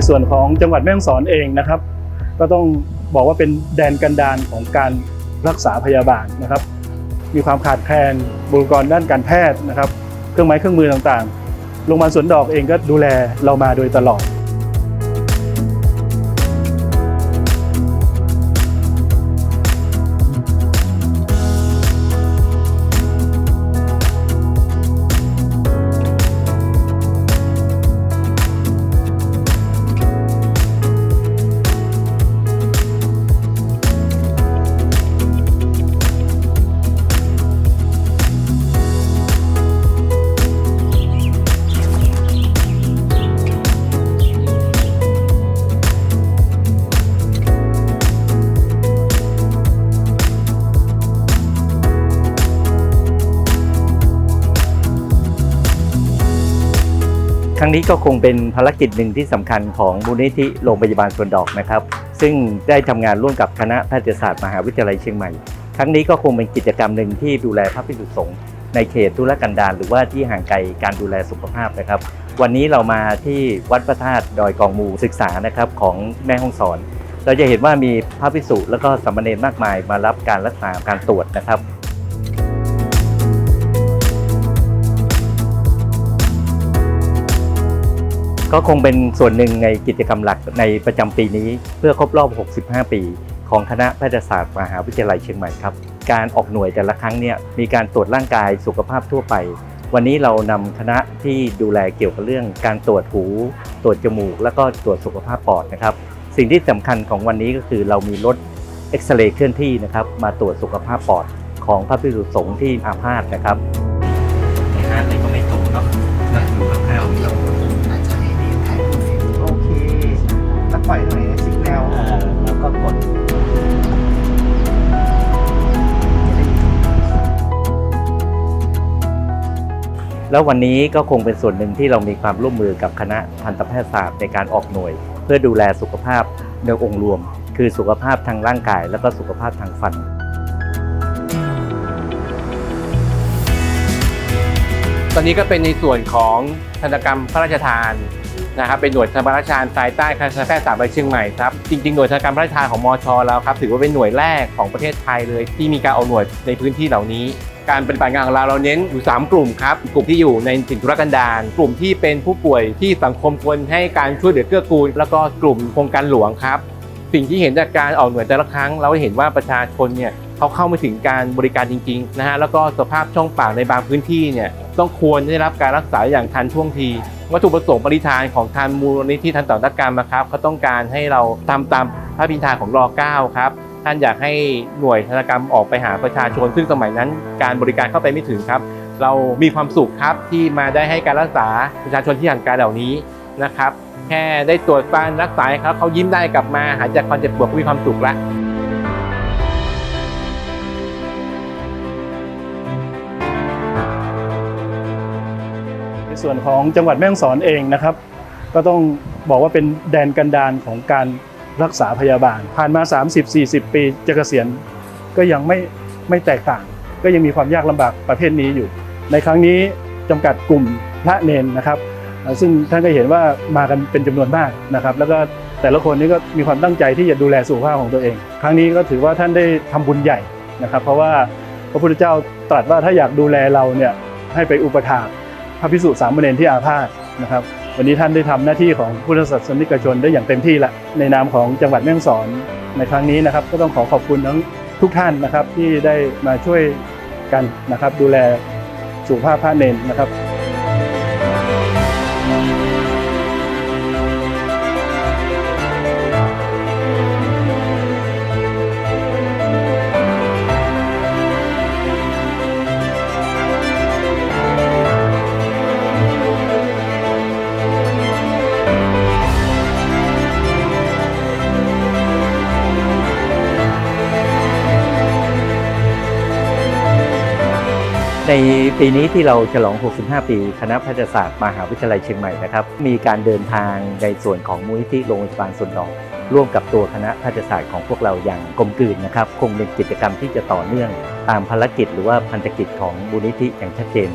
ในส่วนของจังหวัดแม่ฮ่องสอนเองนะครับ ก็ต้องบอกว่าเป็นแดนกันดานของการรักษาพยาบาลนะครับ มีความขาดแคลนบุคลากรด้านการแพทย์นะครับ เครื่องไม้เครื่องมือต่างๆโรงพยาบาลสวนดอกเองก็ดูแลเรามาโดยตลอด ครั้งนี้ก็คงเป็นภารกิจหนึ่งที่สำคัญของมูลนิธิโรงพยาบาลสวนดอกนะครับ ซึ่งได้ทำงานร่วมกับคณะแพทยศาสตร์มหาวิทยาลัยเชียงใหม่ ครั้งนี้ก็คงเป็นกิจกรรมหนึ่งที่ดูแลพระภิกษุสงฆ์ในเขตธุรกันดารหรือว่าที่ห่างไกลการดูแลสุขภาพนะครับ วันนี้เรามาที่วัดพระธาตุดอยกองมูศึกษานะครับของแม่ฮ่องสอน เราจะเห็นว่ามีพระภิกษุแล้วก็สามเณรมากมายมารับการรักษาการตรวจนะครับ ก็คงเป็นส่วนหนึ่งในกิจกรรมหลักในประจำปีนี้ เพื่อครบรอบ 65 ปี ของคณะแพทยศาสตร์มหาวิทยาลัยเชียงใหม่ครับ การออกหน่วยแต่ละครั้งเนี่ยมีการตรวจร่างกายสุขภาพทั่วไป วันนี้เรานำคณะที่ดูแลเกี่ยวกับเรื่อง การตรวจหู ตรวจจมูก แล้วก็ตรวจสุขภาพปอดนะครับ สิ่งที่สำคัญของวันนี้ก็คือเรามีรถเอ็กซเรย์เคลื่อนที่นะครับมาตรวจสุขภาพปอดของพระภิกษุสงฆ์ที่อาพาธนะครับ แล้ววันนี้ก็คงเป็นส่วนหนึ่งที่เรามีความร่วมมือกับคณะทันตแพทยศาสตร์ในการออกหน่วย เพื่อดูแลสุขภาพในองค์รวม คือสุขภาพทางร่างกาย แล้วก็สุขภาพทางฟัน ตอนนี้ก็เป็นในส่วนของธนกรรมพระราชทานนะครับเป็นหน่วยธนกรรมพระราชทานภายใต้คณะแพทยศาสตร์ไปเชียงใหม่ครับจริงๆหน่วยธนกรรมพระราชทานของมชแล้วครับถือว่าเป็นหน่วยแรกของประเทศไทยเลย ที่มีการออกหน่วยในพื้นที่เหล่านี้ การปฏิบัติงานของเราเราเน้นอยู่ 3 กลุ่มครับ กลุ่มที่อยู่ในถิ่นทุรกันดารกลุ่มที่เป็นผู้ป่วยที่สังคมควรให้การช่วยเหลือเกื้อกูล แล้วก็กลุ่มโครงการหลวงครับ สิ่งที่เห็นจากการออกหน่วยแต่ละครั้ง เราเห็นว่าประชาชนเนี่ยเขาเข้าม่ถึงการบริการจริงๆนะฮะแล้วก็สภาพช่องปากในบางพื้นที่เนี่ยต้องควรได้รับการรักษาอย่างทันท่วงทีวัตถุประสงค์ปริธานของทางมูลนิธิทันต่อนักการนะครับเขาต้องการให้เราทำตามพระบิณฑาของรอ9ครับ ท่านอยากให้หน่วยธนกรรมออกไปหาประชาชน ซึ่งสมัยนั้นการบริการเข้าไปไม่ถึงครับ เรามีความสุขครับที่มาได้ให้การรักษาประชาชนที่ห่างไกลเหล่านี้นะครับ แค่ได้ตรวจการรักษาให้เขาเขายิ้มได้กลับมาหายจากความเจ็บปวดก็มีความสุขล้วในส่วนของจังหวัดแม่ฮ่องสอนเองนะครับ ก็ต้องบอกว่าเป็นแดนกันดารของการ รักษาพยาบาล ผ่านมา 30-40 ปีจะเกษียณก็ยังไม่ไม่แตกต่าง ก็ยังมีความยากลำบากประเภทนี้อยู่ ในครั้งนี้จำกัดกลุ่มพระเนนนะครับ ซึ่งท่านก็เห็นว่ามากันเป็นจำนวนมากนะครับ แล้วก็แต่ละคนนี้ก็มีความตั้งใจที่จะดูแลสุขภาพของตัวเอง ครั้งนี้ก็ถือว่าท่านได้ทำบุญใหญ่นะครับ เพราะว่าพระพุทธเจ้าตรัสว่าถ้าอยากดูแลเราเนี่ยให้ไปอุปถากพระพิสุสามเณรที่อาพาธนะครับ วันนี้ท่านได้ทำหน้าที่ของพุทธศาสนิกชนได้อย่างเต็มที่ละในนามของจังหวัดแม่ฮ่องสอนในครั้งนี้นะครับ ก็ต้องขอขอบคุณทั้งทุกท่านนะครับที่ได้มาช่วยกันนะครับ ดูแลสุขภาพพระเนนนะครับ ในปีนี้ที่เราฉลอง 65 ปี คณะแพทยศาสตร์มหาวิทยาลัยเชียงใหม่นะครับ มีการเดินทางในส่วนของมูลนิธิโรงพยาบาลส่วนดอกร่วมกับตัวคณะแพทยศาสตร์ของพวกเราอย่างกลมกลืนนะครับ คงเป็นกิจกรรมที่จะต่อเนื่องตามภารกิจหรือว่าพันธกิจของมูลนิธิอย่างชัดเจน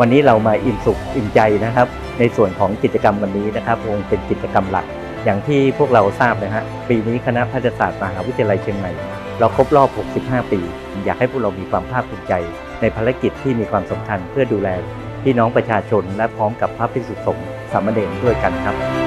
วันนี้เรามาอิ่มสุขอิ่มใจนะครับ ในส่วนของกิจกรรมวันนี้นะครับคงเป็นกิจกรรมหลัก อย่างที่พวกเราทราบนะฮะปีนี้คณะแพทยศาสตร์มหาวิทยาลัยเชียงใหม่ เราครบรอบ 65 ปี อยากให้พวกเรามีความภาคภูมิใจ ในภารกิจที่มีความสำคัญเพื่อดูแลพี่น้องประชาชนและพร้อมกับพระภิกษุสงฆ์สามเณรด้วยกันครับ